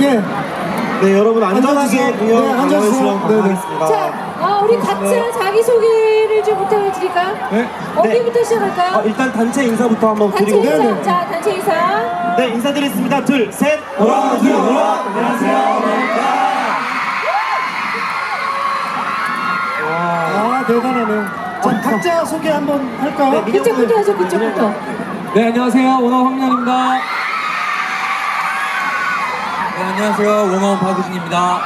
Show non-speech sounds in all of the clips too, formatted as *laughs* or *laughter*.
예. 네, 여러분 안전하게 앉아주세요. 공연 네, 앉아주세요. 관광해주시면 네, 네. 자, 어, 우리 각자 자기소개를 좀 부탁을 드릴까요? 네. 어디부터 어, 시작할까요? 일단 단체 인사부터 한번 단체 드리고 인사. 네네. 자, 단체 인사. 네, 인사드리겠습니다. 둘, 셋. 원, 둘, 원. 아, 대단하네요. 자, 각자 소개 한번 할까요? 네, 그쪽부터 하죠, 그쪽부터. 네 안녕하세요 오너 황년입니다. 네 안녕하세요 원어원 박우진입니다.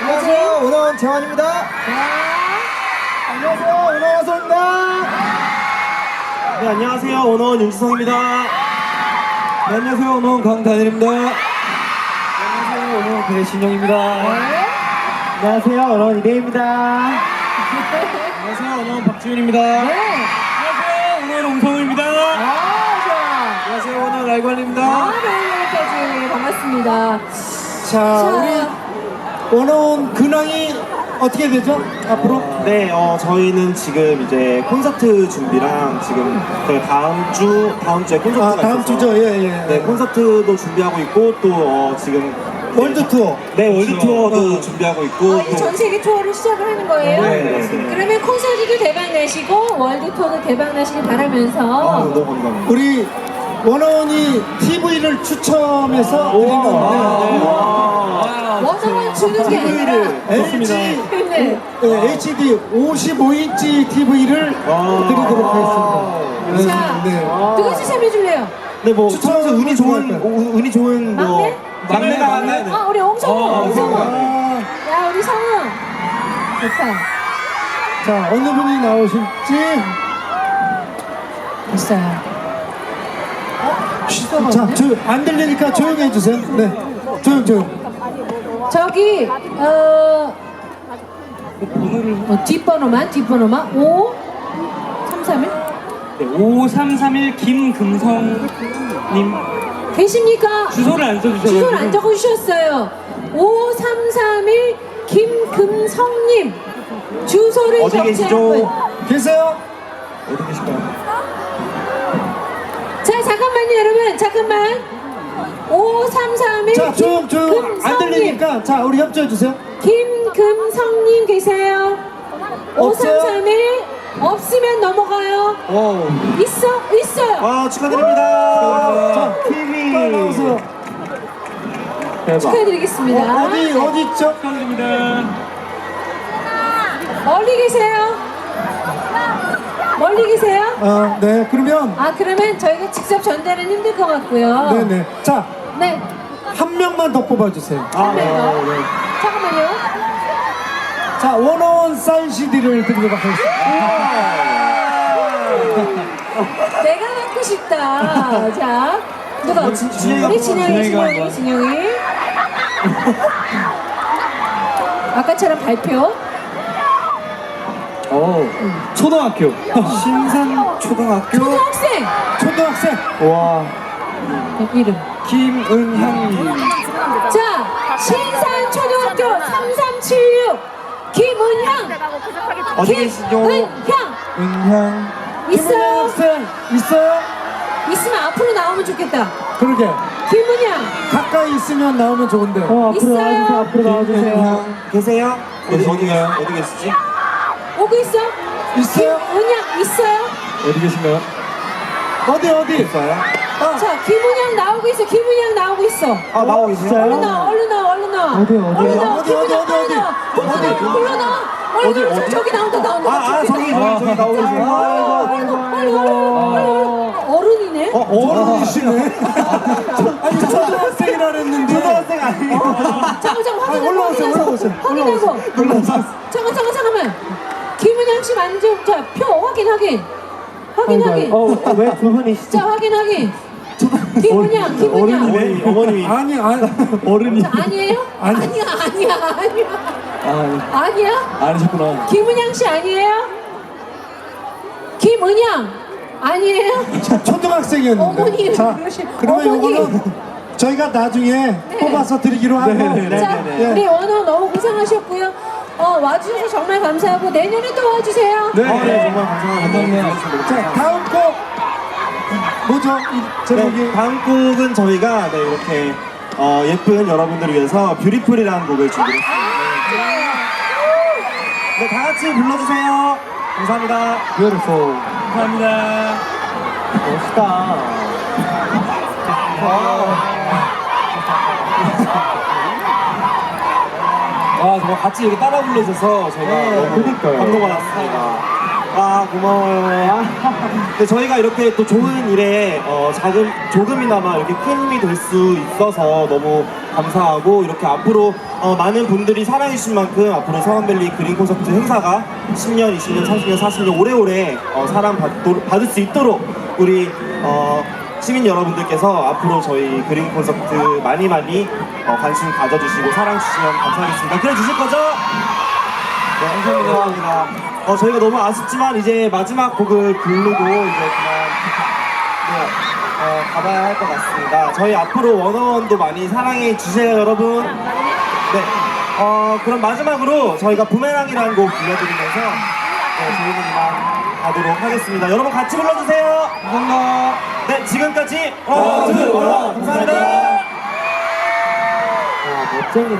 안녕하세요. 오나원 재환입니다. 안녕하세요. 오나원 소입니다. 네, 안녕하세요. 오너원 윤지성입니다. 네 안녕하세요 원어원 강다일입니다. 안녕하세요 원어원 배신영입니다. 안녕하세요. 오너원 이대입니다. 안녕하세요 원어원 박지윤입니다. 네. 안녕하세요 원어원 옹성우입니다. 아. 안녕하세요 원어원 라이관입니다. 아, 반갑습니다. 자, 자, 우리 오나원 근황이 어떻게 되죠? 앞으로? 네, 어, 저희는 지금 이제 콘서트 준비랑 지금 그 다음 주, 다음 주에 콘서트가 아, 다음 있어서 주죠. 예, 예. 네, 콘서트도 준비하고 있고 또 어, 지금 월드 투어. 네, 월드 투어도 어. 준비하고 있고 어, 이제 전 세계 투어를 시작을 하는 거예요? 네, 맞습니다. 그러면 콘서트도 대박 나시고 월드 투어도 대박 나시길 아, 바라면서 너무 감사합니다. 우리 원어원이 TV를 추첨해서 드리는 원어원 주는 게 아니라 LG 네. 네, HD 55인치 TV를 와. 드리도록 하겠습니다. 자, 네. 누가 추첨해 줄래요? 네, 뭐 추천 추천해서 운이 좋은 할까요? 우- 운이 좋은 뭐 막내? 막내가 막내, 막내. 아, 우리 옹성우, 어, 옹성우. 아, 야, 우리 성우. 좋다. 자, 어느 분이 나오실지. 됐어요. 자, 조, 안 들리니까 조용히 해주세요. 네. 조용, 조용. 저기, 어, 어, 뒷번호만, 뒷번호만. 5, 3, 3 1 네, 5331 김금성님 계십니까? 주소를 안 써주셔서 주소를 안 적어주셨어요. 5331 김금성님. 주소를 어디 적지 계시죠? 계세요? 어디 계실까요? 자, 잠깐만요, 여러분. 잠깐만. 5331 자, 조용, 조용. 안. 들리니까. 자, 우리 협조해 주세요. 김금성님 계세요? 없어요? 5331 없으면 넘어가요. 오. 있어? 있어요. 아, 축하드립니다. 자, TV. 빨리 나오세요. 대박. 축하드리겠습니다. 어, 어디, 어디 있죠? 축하드립니다. 멀리 계세요? 멀리 계세요? 아, 네. 그러면. 아 그러면 저희가 직접 전달은 힘들 것 같고요. 네 네. 자, 네. 한 명만 더 뽑아 주세요. 아, 한명 더. 네. 잠깐만요. 자, 원어원 사인 CD를 드리도록 하겠습니다. 내가 갖고 싶다. 자 누가? 진- 진영이가 우리 뽑아, 진영이, 진영이가 진영이. 진영이. 아까처럼 발표. 오 초등학교 신산 초등학교. 초등학생 초등학생. 와. 이름. 김은향님 자 신산 초등학교 3376 김은향. 어디 계시죠? 김은향 은향 있어요? 학생 있어요? 있으면 앞으로 나오면 좋겠다. 그러게. 김은향 가까이 있으면 나오면 좋은데. 있어요? 앞으로 나와주세요. 계세요? 어디 어디 계요? 어디 계시지? 오고 있어? 있어요? 김은향 있어요? 어디 계신가요? 어디, 어디? 있어요? 아, 자 김은향 나오고 있어. 김은향 나오고 있어. 아, 나오고 계세요? 얼른 나와, 얼른 나와, 얼른 나와. 어디, 어디? 얼른 나와, 어디, 김은향 어디, 얼른 어디? 나와. 얼른 나와, 얼른 나와. 얼른 어디, 나와. 저- 어디? 저기 나온다, 나온다. 아, 아, 저기, 저기, 저기 나오고 계세요. 아이고, 아이고, 얼른, 얼른, 얼른, 얼른. 어른이네? 어, 어른이시네. 아니, 초등학생이라 그랬는데. 초등학생 아니에요? 잠깐, 잠깐, 확인하고, 아, 올라오세요, 확인하고. 올라오세요. 확인하고. 올라오세요. 잠깐, 잠깐, 잠깐만. 씨 만져. 자, 표 확인, 확인. 확인, 확인. 왜두 분이시죠? 자, 확인, 확인. 김은향, 김은향. 어머니, 어머님이. 아니, 아니. 어른이 자, 아니에요? 아니. 아니야, 아니야, 아니야. 아 아니야? 아니셨구나. 김은향 씨 아니에요? 김은향 아니에요? 초등학생이었는데. 어머니, 자, 그러시- 그러면 어머니. 이거는 저희가 나중에 뽑아서 드리기로 하고. 네, 자, 네, 네. 우리 원호 너무 고생하셨고요. 어, 와주셔서 정말 감사하고 내년에 또 와주세요. 네. 아, 네, 정말 감사합니다. 자, 다음 곡. 뭐죠? 이 제목이. 네, 다음 곡은 저희가 네, 이렇게 어, 예쁜 여러분들을 위해서 뷰티풀이라는 곡을 준비했습니다. 네, 다 같이 불러주세요. 감사합니다. Beautiful. 감사합니다. 멋있다. 아, 정말 같이 이렇게 따라 불러줘서 저희가 너무 그러니까요. 감동받았습니다. 아, 고마워요. *laughs* 근데 저희가 이렇게 또 좋은 일에 어, 작은, 조금이나마 이렇게 큰 힘이 될 수 있어서 너무 감사하고 이렇게 앞으로 어, 많은 분들이 사랑해 주신 만큼 앞으로 서원밸리 그린 콘서트 행사가 10년, 20년, 30년, 40년 오래오래 어, 사랑 받, 받을 수 있도록 우리 어, 시민 여러분들께서 앞으로 저희 그린 콘서트 많이 많이 어, 관심 가져주시고 사랑 주시면 감사하겠습니다. 그래 주실 거죠? 네, 감사합니다. 어, 저희가 너무 아쉽지만 이제 마지막 곡을 부르고 이제 그만 네, 어, 가봐야 할 것 같습니다. 저희 앞으로 원어원도 많이 사랑해 주세요, 여러분. 네, 어, 그럼 마지막으로 저희가 부메랑이라는 곡 들려드리면서 네, 저희는 이만 가도록 하겠습니다. 여러분 같이 불러주세요. 감사합니다. 네, 지금까지 원어원 감사합니다. 멋쟁이.